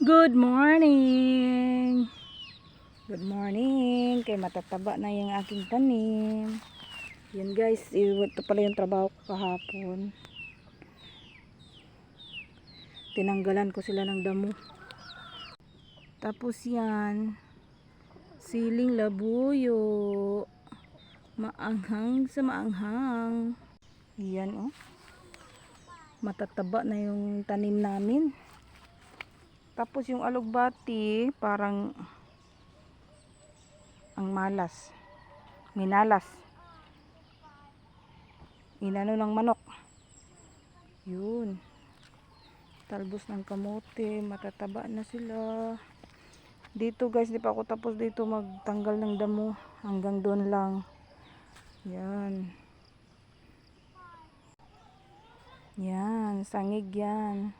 Good morning! Good morning! Kay matataba na yung aking tanim. Yan guys, ito pala yung trabaho ko kahapon. Tinanggalan ko sila ng damo. Tapos yan, siling labuyo. Maanghang sa maanghang. Yan oh. Matataba na yung tanim namin. Tapos yung alugbati, parang ang malas. Minalas. Inano ng manok. Yun. Talbos ng kamote, matataba na sila. Dito guys, di pa ako tapos dito magtanggal ng damo. Hanggang doon lang. Yan. Yan, sangig yan.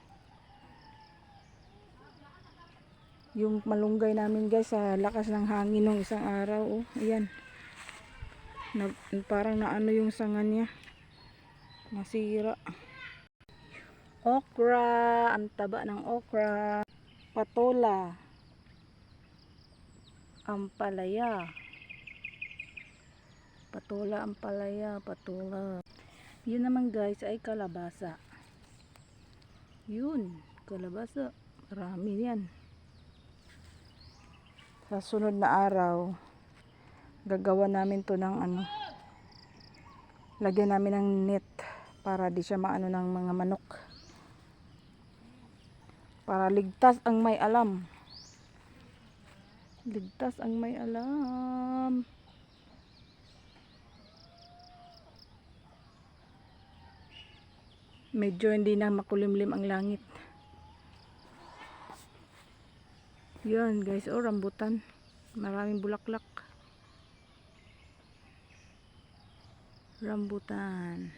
Yung malunggay namin guys sa lakas ng hangin ng isang araw. Oh, ayan. Na, parang naano yung sanga niya. Nasira. Okra. Ang taba ng okra. Patola. Ampalaya. Patola, ampalaya, patola. Yun naman guys ay kalabasa. Yun, kalabasa. Marami yan sa sunod na araw gagawa namin to ng ano lagyan namin ng net para di siya maano ng mga manok. Para ligtas ang may alam. Ligtas ang may alam. Medyo hindi na makulimlim ang langit Yan guys, oh rambutan. Maraming bulaklak. Rambutan.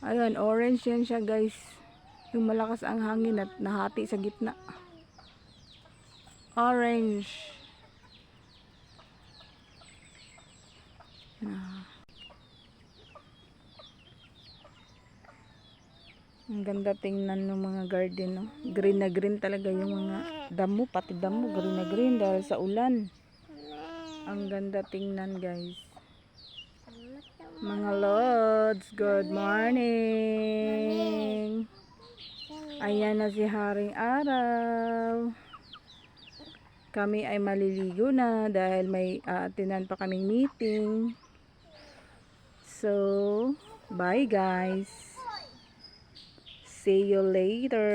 Ayan, orange yan siya guys. Yung malakas ang hangin at nahati sa gitna. Orange. Na. Ang ganda tingnan ng mga garden, no? Green na green talaga yung mga damo, pati damo, green na green dahil sa ulan. Ang ganda tingnan, guys. Mga lods, good morning. Ayan na si Haring Araw. Kami ay maliligo na dahil may aatinan pa kaming meeting. So, bye guys. See you later.